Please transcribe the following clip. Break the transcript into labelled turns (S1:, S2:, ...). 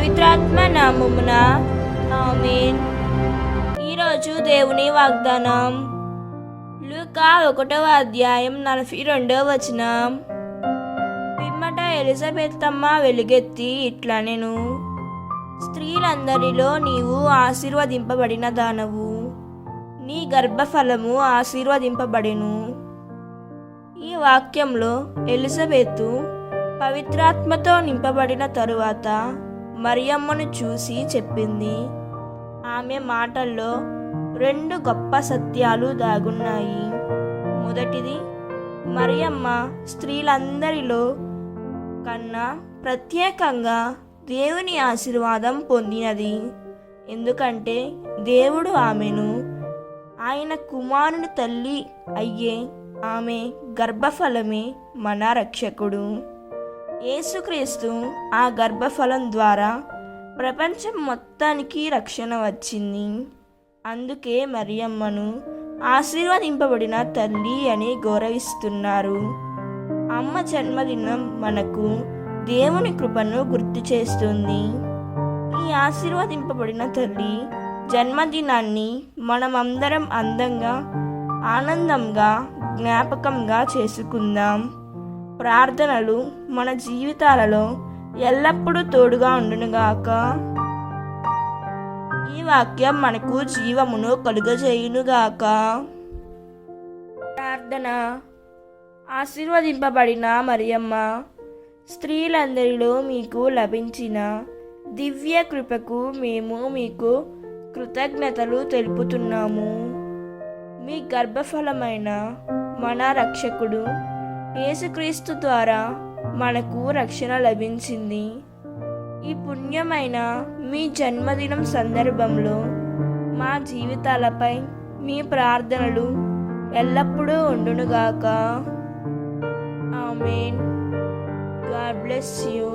S1: పవిత్రాత్మ నామమున ఆమెన్. ఈరోజు దేవుని వాగ్దానం. లూకా ఒకటవ అధ్యాయం నలభై రెండవ వచనం. పిమ్మట ఎలిజబెత్తమ్మ వెలుగెత్తి ఇట్లా నేను స్త్రీలందరిలో నీవు ఆశీర్వదింపబడిన దానవు. నీ గర్భఫలము ఆశీర్వదింపబడెను. ఈ వాక్యంలో ఎలిజబెత్తు పవిత్రాత్మతో నింపబడిన తరువాత మరియమ్మను చూసి చెప్పింది. ఆమె మాటల్లో రెండు గొప్ప సత్యాలు దాగున్నాయి. మొదటిది మరియమ్మ స్త్రీలందరిలో కన్నా ప్రత్యేకంగా దేవుని ఆశీర్వాదం పొందినది. ఎందుకంటే దేవుడు ఆమెను ఆయన కుమారుని తల్లి అయ్యే ఆమె గర్భఫలమే మన రక్షకుడు. యేసుక్రీస్తు ఆ గర్భఫలం ద్వారా ప్రపంచం మొత్తానికి రక్షణ వచ్చింది. అందుకే మరియమ్మను ఆశీర్వదింపబడిన తల్లి అని గౌరవిస్తున్నారు. అమ్మ జన్మదినం మనకు దేవుని కృపను గుర్తు చేస్తుంది. ఈ ఆశీర్వదింపబడిన తల్లి జన్మదినాన్ని మనమందరం అందంగా ఆనందంగా జ్ఞాపకంగా చేసుకుందాం. ప్రార్థనలు మన జీవితాలలో ఎల్లప్పుడూ తోడుగా ఉండునుగాక. ఈ వాక్యం మనకు జీవమును కలుగజేయునుగాక. ప్రార్థన. ఆశీర్వదింపబడిన మరియమ్మ స్త్రీలందరిలో మీకు లభించిన దివ్య కృపకు మేము మీకు కృతజ్ఞతలు తెలుపుతున్నాము. మీ గర్భఫలమైన మన రక్షకుడు యేసుక్రీస్తు ద్వారా మనకు రక్షణ లభించింది. ఈ పుణ్యమైన మీ జన్మదినం సందర్భంలో మా జీవితాలపై మీ ప్రార్థనలు ఎల్లప్పుడూ ఉండునుగాక. ఆమెన్. God bless you.